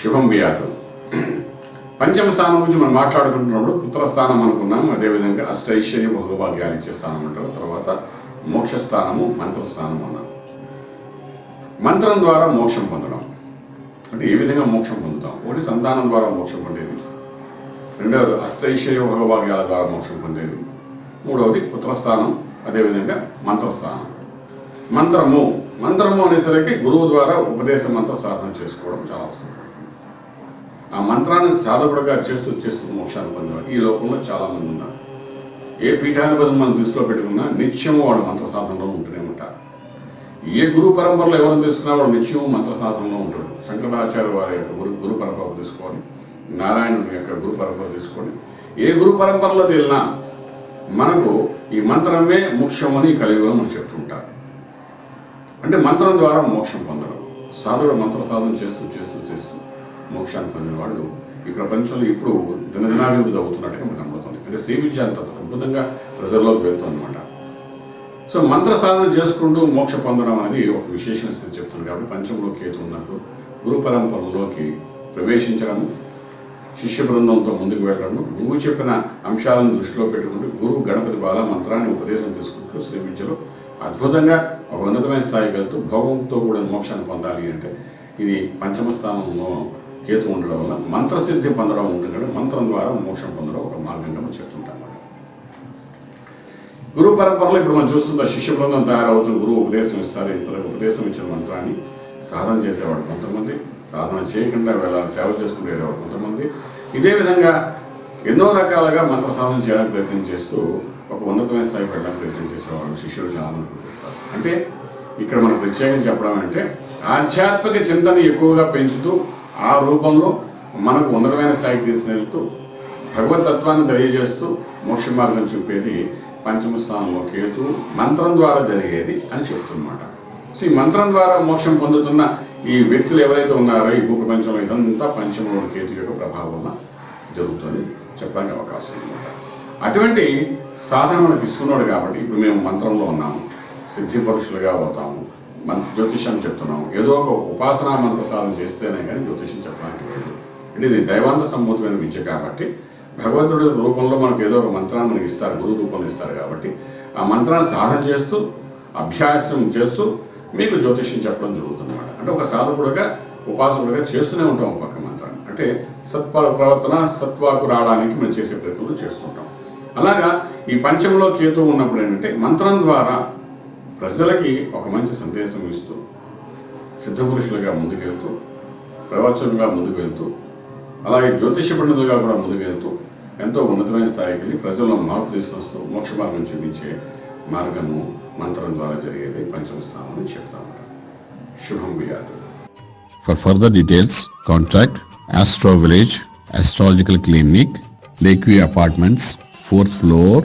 శుభం వియాతం పంచమ స్థానం గురించి మనం మాట్లాడుకుంటున్నప్పుడు పుత్రస్థానం అనుకున్నాం. అదేవిధంగా అష్టైశ్వర్య భోగభాగ్యాలు ఇచ్చే స్థానం అంటారు. తర్వాత మోక్షస్థానము మంత్రస్థానం అన్నాం మంత్రం ద్వారా మోక్షం పొందడం. అంటే ఏ విధంగా మోక్షం పొందుతాం? ఒకటి సంతానం ద్వారా మోక్షం పొందేది. రెండవది అష్టైశ్వర్య భోగభాగ్యాల ద్వారా మోక్షం పొందేది. మూడవది పుత్రస్థానం అదేవిధంగా మంత్రస్థానం మంత్రము. మంత్రము అనేసరికి గురువు ద్వారా ఉపదేశ మంత్ర సాధన చేసుకోవడం చాలా అవసరం. ఆ మంత్రాన్ని సాధకుడుగా చేస్తూ చేస్తూ మోక్షాన్ని పొందేవాడు. ఈ లోకంలో చాలా మంది ఉన్నారు. ఏ పీఠాధిపతిని మనం దృష్టిలో పెట్టుకున్నా నిత్యము వాడు మంత్ర సాధనలో ఉంటూనే ఉంటారు ఏ గురు పరంపరలో ఎవరిని తీసుకున్నా వాడు నిత్యము మంత్ర సాధనలో ఉంటాడు. శంకరాచార్య వారి యొక్క గురు గురు పరంపర తీసుకొని నారాయణుని యొక్క గురు పరంపర తీసుకొని ఏ గురు పరంపరలో తేలినా మనకు ఈ మంత్రమే మోక్షమని కలియుగం అని చెప్తుంటారు అంటే మంత్రం ద్వారా మోక్షం పొందడం సాధుడు మంత్ర సాధన చేస్తూ చేస్తూ చేస్తూ మోక్షాన్ని పొందిన వాళ్ళు ఈ ప్రపంచంలో ఇప్పుడు దినదినాభివృద్ధి అవుతున్నట్టుగా మనకు కనబడుతుంది అంటే శ్రీ విద్య అంత అద్భుతంగా ప్రజల్లోకి వెళ్తుంది అనమాట సో మంత్ర సాధన చేసుకుంటూ మోక్ష పొందడం అనేది ఒక విశేషణ స్థితి చెప్తుంది కాబట్టి పంచంలో కేతు ఉన్నప్పుడు గురు పరంపరలోకి ప్రవేశించడము శిష్య బృందంతో ముందుకు వెళ్ళడము గురువు చెప్పిన అంశాలను దృష్టిలో పెట్టుకుంటూ గురువు గణపతి బాల మంత్రాన్ని ఉపదేశం తీసుకుంటూ శ్రీ విద్యలో అద్భుతంగా ఒక ఉన్నతమైన స్థాయికి వెళ్తూ భోగంతో కూడిన మోక్షాన్ని పొందాలి అంటే ఇది పంచమ స్థానంలో కేతు ఉండడం వల్ల మంత్రసిద్ధి పొందడం ఉంటుంది కదా మంత్రం ద్వారా మోక్షం పొందడం ఒక మార్గంగా మనం చెప్తుంటాం గురు పరంపరలో ఇప్పుడు మనం చూస్తున్న శిష్య బృందం తయారవుతుంది గురువు ఉపదేశం ఇస్తారు ఇతరులకు ఉపదేశం ఇచ్చిన మంత్రాన్ని సాధన చేసేవాడు కొంతమంది సాధన చేయకుండా వెళ్ళాలి సేవ చేసుకునేవాడు కొంతమంది. ఇదే విధంగా ఎన్నో రకాలుగా మంత్ర సాధన చేయడానికి ప్రయత్నం చేస్తూ ఒక ఉన్నతమైన స్థాయికి వెళ్ళడానికి ప్రయత్నం చేసేవాడు శిష్యుడు చాలా మంది అంటే ఇక్కడ మనం ప్రత్యేకంగా చెప్పడం అంటే ఆధ్యాత్మిక చింతన ఎక్కువగా పెంచుతూ ఆ రూపంలో మనకు ఉన్నతమైన స్థాయికి తీసుకెళ్తూ భగవతత్వాన్ని తెలియజేస్తూ మోక్ష మార్గం చూపేది పంచమ స్థానంలో కేతు మంత్రం ద్వారా జరిగేది అని చెప్తున్నమాట సో ఈ మంత్రం ద్వారా మోక్షం పొందుతున్న ఈ వ్యక్తులు ఎవరైతే ఉన్నారో ఈ భూప్రపంచంలో ఇదంతా పంచమలో కేతు యొక్క ప్రభావం వల్ల జరుగుతుంది చెప్పడానికి అవకాశం అనమాట అటువంటి సాధన మనకి ఇస్తున్నాడు కాబట్టి ఇప్పుడు మేము మంత్రంలో ఉన్నాము సిద్ధి పురుషులుగా అవుతాము మంత్ర జ్యోతిష్యం చెప్తున్నాం ఏదో ఒక ఉపాసనా మంత్ర సాధన చేస్తేనే కానీ జ్యోతిష్యం చెప్పడానికి లేదు. అంటే ఇది దైవాంత సంబంధమైన విద్య కాబట్టి భగవంతుడి రూపంలో మనకు ఏదో ఒక మంత్రాన్ని మనకి ఇస్తారు గురువు రూపంలో ఇస్తారు కాబట్టి ఆ మంత్రాన్ని సాధన చేస్తూ అభ్యాసం చేస్తూ మీకు జ్యోతిష్యం చెప్పడం జరుగుతుంది అనమాట అంటే ఒక సాధకుడుగా ఉపాసకుడుగా చేస్తూనే ఉంటాం ఒక పక్క మంత్రాన్ని. అంటే సత్వ ప్రవర్తన సత్వాకు రావడానికి మనం చేసే ప్రయత్నం చేస్తుంటాం. అలాగా ఈ పంచంలో కేతు ఉన్నప్పుడు ఏంటంటే మంత్రం ద్వారా ప్రజలకి ఒక మంచి సందేశం ఇస్తూ సిద్ధపురుషులుగా ముందుకెళ్తూ ప్రవచనులుగా ముందుకు వెళ్తూ అలాగే జ్యోతిష పండితులుగా కూడా ముందుకు ఎంతో ఉన్నతమైన స్థాయికి ప్రజల్లో మార్పు తీసుకొస్తూ మోక్ష మార్గం చూపించే మార్గము మంత్రం ద్వారా జరిగేది పంచమ స్థానం అని చెప్తామట శుభం విజాతు. For further details contact astro village astrological clinic lakeview apartments fourth floor